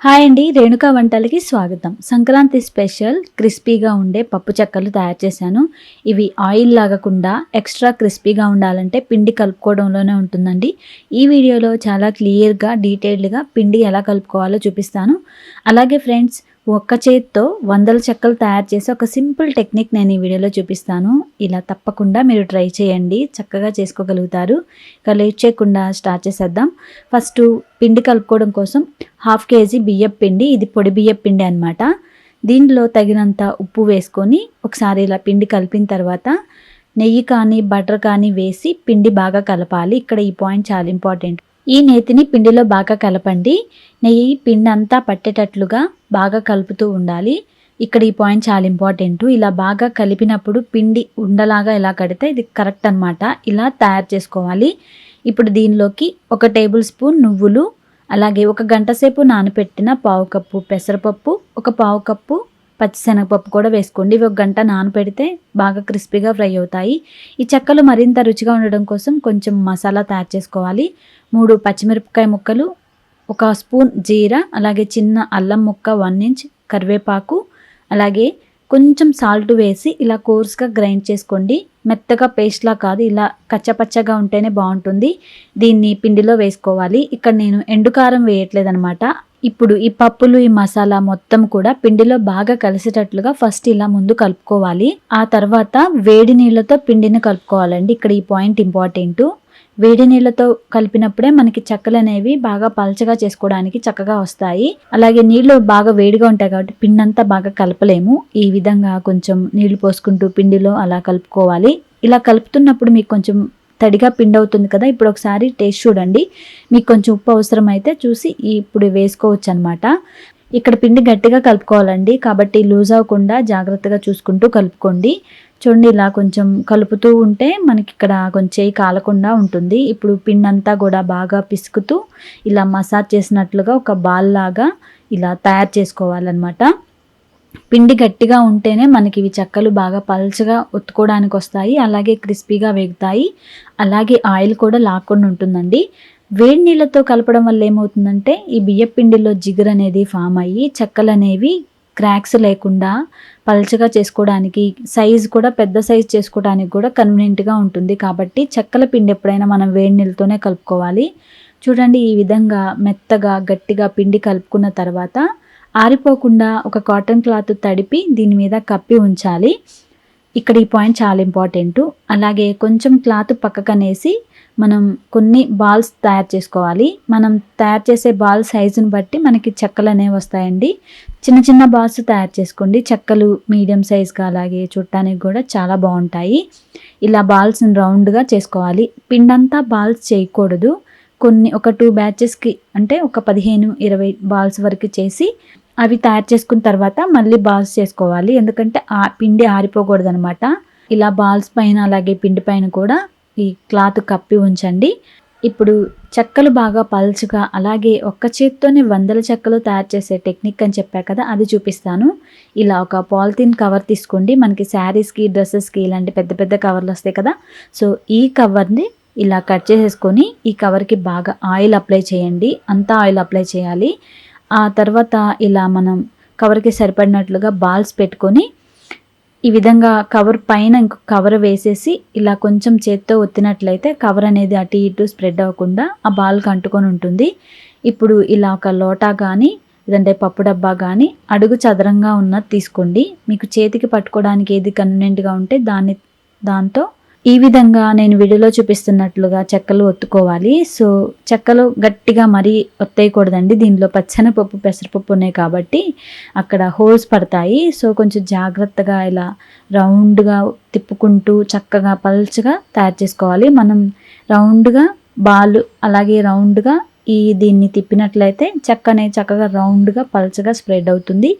Hi అండి రేణుకా వంటలకి స్వాగతం. Sankranti special క్రిస్పీగా ఉండే పప్పు చెక్కలు తయారు చేశాను. ఇవి ఆయిల్ లాగకుండా ఎక్స్ట్రా క్రిస్పీగా ఉండాలంటే పిండి కలుపుకోవడంలోనే ఉంటుందండి. ఈ వీడియోలో చాలా క్లియర్గా డీటెయిల్డ్గా పిండి ఎలా కలుపుకోవాలో చూపిస్తాను. అలాగే ఫ్రెండ్స్ ఒక్క చేత్తో వందల చెక్కలు తయారు చేసి ఒక సింపుల్ టెక్నిక్ నేను ఈ వీడియోలో చూపిస్తాను. ఇలా తప్పకుండా మీరు ట్రై చేయండి. చక్కగా చేసుకోగలుగుతారు. ఇక లేట్ చేయకుండా స్టార్ట్ చేసేద్దాం. ఫస్ట్ పిండి కలుపుకోవడం కోసం హాఫ్ కేజీ బియ్యం పిండి ఇది పొడి బియ్యం పిండి అనమాట దీనిలో తగినంత ఉప్పు వేసుకొని ఒకసారి ఇలా పిండి కలిపిన తర్వాత నెయ్యి కానీ బటర్ కానీ వేసి పిండి బాగా కలపాలి. ఇక్కడ ఈ పాయింట్ చాలా ఇంపార్టెంట్. ఈ నేతిని పిండిలో బాగా కలపండి. నెయ్యి పిండి అంతా పట్టేటట్లుగా బాగా కలుపుతూ ఉండాలి. ఇక్కడ ఈ పాయింట్ చాలా ఇంపార్టెంట్. ఇలా బాగా కలిపినప్పుడు పిండి ఉండలాగా ఇలా కడితే ఇది కరెక్ట్ అనమాట ఇలా తయారు చేసుకోవాలి. ఇప్పుడు దీనిలోకి ఒక టేబుల్ స్పూన్ నువ్వులు అలాగే ఒక గంట సేపు నానబెట్టిన పావు కప్పు పెసరపప్పు ఒక పావు కప్పు పచ్చిశనగపప్పు కూడా వేసుకోండి. ఇవి ఒక గంట నానపెడితే బాగా క్రిస్పీగా ఫ్రై అవుతాయి. ఈ చెక్కలు మరింత రుచిగా ఉండడం కోసం కొంచెం మసాలా తయారు చేసుకోవాలి. మూడు పచ్చిమిరపకాయ ముక్కలు ఒక స్పూన్ జీరా అలాగే చిన్న అల్లం ముక్క వన్ ఇంచ్ కరివేపాకు అలాగే కొంచెం సాల్ట్ వేసి ఇలా కోర్స్గా గ్రైండ్ చేసుకోండి. మెత్తగా పేస్ట్లా కాదు ఇలా కచ్చపచ్చగా ఉంటేనే బాగుంటుంది. దీన్ని పిండిలో వేసుకోవాలి. ఇక్కడ నేను ఎండుకారం వేయట్లేదనమాట ఇప్పుడు ఈ పప్పులు ఈ మసాలా మొత్తం కూడా పిండిలో బాగా కలిసేటట్లుగా ఫస్ట్ ఇలా ముందు కలుపుకోవాలి. ఆ తర్వాత వేడి నీళ్ళతో పిండిని కలుపుకోవాలండి. ఇక్కడ ఈ పాయింట్ ఇంపార్టెంట్ వేడి నీళ్ళతో కలిపినప్పుడే మనకి చెక్కలు అనేవి బాగా పలచగా చేసుకోవడానికి చక్కగా వస్తాయి. అలాగే నీళ్ళు బాగా వేడిగా ఉంటాయి కాబట్టి పిండి అంతా బాగా కలపలేము. ఈ విధంగా కొంచెం నీళ్ళు పోసుకుంటూ పిండిలో అలా కలుపుకోవాలి. ఇలా కలుపుతున్నప్పుడు మీకు కొంచెం తడిగా పిండి అవుతుంది కదా ఇప్పుడు ఒకసారి టేస్ట్ చూడండి. మీకు కొంచెం ఉప్పు అవసరం అయితే చూసి ఇప్పుడు వేసుకోవచ్చు అనమాట ఇక్కడ పిండి గట్టిగా కలుపుకోవాలండి కాబట్టి లూజ్ అవ్వకుండా జాగ్రత్తగా చూసుకుంటూ కలుపుకోండి. చూడండి ఇలా కొంచెం కలుపుతూ ఉంటే మనకి ఇక్కడ కొంచెం చేయి కాలకుండా ఉంటుంది. ఇప్పుడు పిండి అంతా కూడా బాగా పిసుకుతూ ఇలా మసాజ్ చేసినట్లుగా ఒక బాల్ లాగా ఇలా తయారు చేసుకోవాలన్నమాట. పిండి గట్టిగా ఉంటేనే మనకి ఇవి చెక్కలు బాగా పల్చగా ఒత్తుకోవడానికి వస్తాయి అలాగే క్రిస్పీగా వేగుతాయి. అలాగే ఆయిల్ కూడా లాక్కుండా ఉంటుందండి. వేడి నీళ్ళతో కలపడం వల్ల ఏమవుతుందంటే ఈ బియ్య పిండిలో జిగురు అనేది ఫామ్ అయ్యి చెక్కలు అనేవి క్రాక్స్ లేకుండా పలచగా చేసుకోవడానికి సైజ్ కూడా పెద్ద సైజ్ చేసుకోవడానికి కూడా కన్వీనియంట్గా ఉంటుంది. కాబట్టి చెక్కల పిండి ఎప్పుడైనా మనం వేడి నీళ్ళతోనే కలుపుకోవాలి. చూడండి ఈ విధంగా మెత్తగా గట్టిగా పిండి కలుపుకున్న తర్వాత ఆరిపోకుండా ఒక కాటన్ క్లాత్ తడిపి దీని మీద కప్పి ఉంచాలి. ఇక్కడ ఈ పాయింట్ చాలా ఇంపార్టెంట్. అలాగే కొంచెం క్లాత్ పక్కకనేసి మనం కొన్ని బాల్స్ తయారు చేసుకోవాలి. మనం తయారు చేసే బాల్ సైజుని బట్టి మనకి చెక్కలు అనేవి వస్తాయండి. చిన్న చిన్న బాల్స్ తయారు చేసుకోండి. చెక్కలు మీడియం సైజ్గా అలాగే చుట్టానికి కూడా చాలా బాగుంటాయి. ఇలా బాల్స్ని రౌండ్గా చేసుకోవాలి. పిండంతా బాల్స్ చేయకూడదు. కొన్ని ఒక టూ బ్యాచెస్కి అంటే ఒక పదిహేను ఇరవై బాల్స్ వరకు చేసి అవి తయారు చేసుకున్న తర్వాత మళ్ళీ బాల్స్ చేసుకోవాలి. ఎందుకంటే ఆ పిండి ఆరిపోకూడదు అనమాట ఇలా బాల్స్ పైన అలాగే పిండి పైన కూడా ఈ క్లాత్ కప్పి ఉంచండి. ఇప్పుడు చెక్కలు బాగా పల్చగా అలాగే ఒక్క చేత్తోనే వందల చెక్కలు తయారు చేసే టెక్నిక్ అని చెప్పా కదా అది చూపిస్తాను. ఇలా ఒక పాలిథిన్ కవర్ తీసుకోండి. మనకి శారీస్కి డ్రెస్సెస్కి ఇలాంటి పెద్ద పెద్ద కవర్లు వస్తాయి కదా. సో ఈ కవర్ని ఇలా కట్ చేసేసుకొని ఈ కవర్కి బాగా ఆయిల్ అప్లై చేయండి. అంతా ఆయిల్ అప్లై చేయాలి. ఆ తర్వాత ఇలా మనం కవర్కి సరిపడినట్లుగా బాల్స్ పెట్టుకొని ఈ విధంగా కవర్ పైన ఇంకొక కవర్ వేసేసి ఇలా కొంచెం చేత్తో ఒత్తినట్లయితే కవర్ అనేది అటు ఇటు స్ప్రెడ్ అవ్వకుండా ఆ బాల్కి అంటుకొని ఉంటుంది. ఇప్పుడు ఇలా ఒక లోటా కానీ లేదంటే పప్పు డబ్బా కానీ అడుగు చదరంగా ఉన్నది తీసుకోండి. మీకు చేతికి పట్టుకోవడానికి ఏది కన్వీనియంట్గా ఉంటే దాన్ని దాంతో ఈ విధంగా నేను వీడియోలో చూపిస్తున్నట్లుగా చెక్కలు ఒత్తుకోవాలి. సో చెక్కలు గట్టిగా మరీ ఒత్తేయకూడదండి. దీనిలో పచ్చనపప్పు పెసరపప్పు ఉన్నాయి కాబట్టి అక్కడ హోల్స్ పడతాయి. సో కొంచెం జాగ్రత్తగా ఇలా రౌండ్గా తిప్పుకుంటూ చక్కగా పల్చగా తయారు చేసుకోవాలి. మనం రౌండ్గా బాల్ అలాగే రౌండ్గా ఈ దీన్ని తిప్పినట్లయితే చెక్క చక్కగా రౌండ్గా పల్చగా స్ప్రెడ్ అవుతుంది.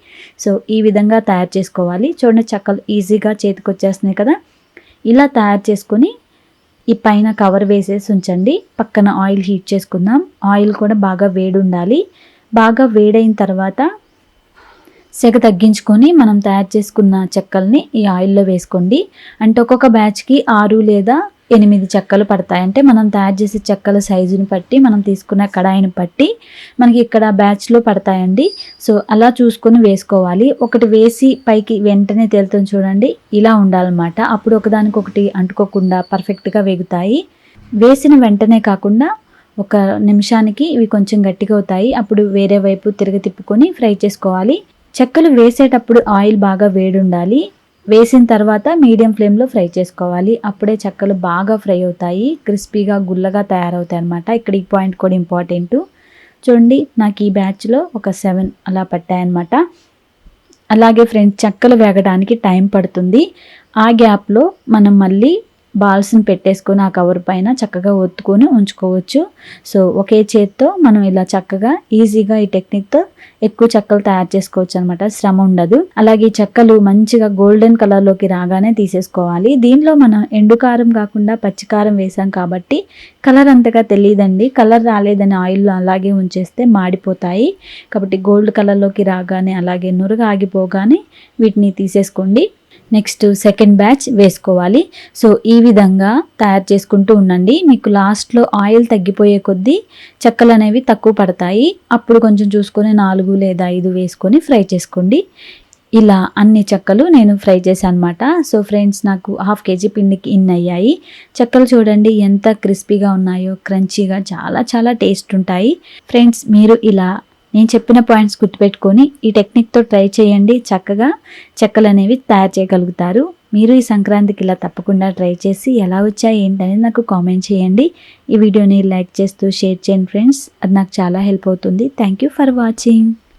సో ఈ విధంగా తయారు చేసుకోవాలి. చూడండి చెక్కలు ఈజీగా చేతికి వచ్చేస్తున్నాయి కదా. ఇలా తయారు చేసుకొని ఈ పైన కవర్ వేసేసి ఉంచండి. పక్కన ఆయిల్ హీట్ చేసుకుందాం. ఆయిల్ కూడా బాగా వేడి ఉండాలి బాగా వేడైన తర్వాత సెగ తగ్గించుకొని మనం తయారు చేసుకున్న చెక్కల్ని ఈ ఆయిల్లో వేసుకోండి. అంటే ఒక్కొక్క బ్యాచ్కి ఆరు లేదా ఎనిమిది చెక్కలు పడతాయి అంటే మనం తయారు చేసే చెక్కల సైజుని బట్టి మనం తీసుకున్న కడాయిని బట్టి మనకి ఇక్కడ బ్యాచ్లో పడతాయండి. సో అలా చూసుకొని వేసుకోవాలి. ఒకటి వేసి పైకి వెంటనే తేలుతుంది చూడండి. ఇలా ఉండాలన్నమాట. అప్పుడు ఒకదానికొకటి అంటుకోకుండా పర్ఫెక్ట్గా వేగుతాయి. వేసిన వెంటనే కాకుండా ఒక నిమిషానికి ఇవి కొంచెం గట్టిగా అవుతాయి. అప్పుడు వేరే వైపు తిరగ తిప్పుకొని ఫ్రై చేసుకోవాలి. చెక్కలు వేసేటప్పుడు ఆయిల్ బాగా వేడి ఉండాలి. వేసిన తర్వాత మీడియం ఫ్లేమ్లో ఫ్రై చేసుకోవాలి. అప్పుడే చెక్కలు బాగా ఫ్రై అవుతాయి. క్రిస్పీగా గుల్లగా తయారవుతాయి అనమాట ఇక్కడ ఈ పాయింట్ కూడా ఇంపార్టెంట్. చూడండి నాకు ఈ బ్యాచ్లో ఒక సెవెన్ అలా పట్టాయన్నమాట అలాగే ఫ్రెండ్స్ చెక్కలు వేగడానికి టైం పడుతుంది. ఆ గ్యాప్లో మనం మళ్ళీ బాల్స్ని పెట్టేసుకొని ఆ కవర్ పైన చక్కగా ఒత్తుకొని ఉంచుకోవచ్చు. సో ఒకే చేత్తో మనం ఇలా చక్కగా ఈజీగా ఈ టెక్నిక్తో ఎక్కువ చెక్కలు తయారు చేసుకోవచ్చు అనమాట శ్రమ ఉండదు. అలాగే ఈ చెక్కలు మంచిగా గోల్డెన్ కలర్లోకి రాగానే తీసేసుకోవాలి. దీనిలో మనం ఎండుకారం కాకుండా పచ్చికారం వేసాం కాబట్టి కలర్ అంతగా తెలియదండి కలర్ రాలేదని ఆయిల్లో అలాగే ఉంచేస్తే మాడిపోతాయి. కాబట్టి గోల్డ్ కలర్లోకి రాగానే అలాగే నురగ ఆగిపోగానే వీటిని తీసేసుకోండి. నెక్స్ట్ సెకండ్ బ్యాచ్ వేసుకోవాలి. సో ఈ విధంగా తయారు చేసుకుంటూ ఉండండి. మీకు లాస్ట్లో ఆయిల్ తగ్గిపోయే కొద్దీ చెక్కలు అనేవి తక్కువ పడతాయి. అప్పుడు కొంచెం చూసుకొని నాలుగు లేదా ఐదు వేసుకొని ఫ్రై చేసుకోండి. ఇలా అన్ని చెక్కలు నేను ఫ్రై చేశాను అనమాట సో ఫ్రెండ్స్ నాకు హాఫ్ కేజీ పిండికి ఇన్ని అయ్యాయి. చెక్కలు చూడండి ఎంత క్రిస్పీగా ఉన్నాయో క్రంచీగా చాలా చాలా టేస్ట్ ఉంటాయి. ఫ్రెండ్స్ మీరు ఇలా నేను చెప్పిన పాయింట్స్ గుర్తుపెట్టుకొని ఈ టెక్నిక్తో ట్రై చేయండి. చక్కగా చెక్కలు అనేవి తయారు చేయగలుగుతారు. మీరు ఈ సంక్రాంతికి ఇలా తప్పకుండా ట్రై చేసి ఎలా వచ్చాయి ఏంటనేది నాకు కామెంట్ చేయండి. ఈ వీడియోని లైక్ చేస్తూ షేర్ చేయండి ఫ్రెండ్స్. అది నాకు చాలా హెల్ప్ అవుతుంది. Thank you for watching.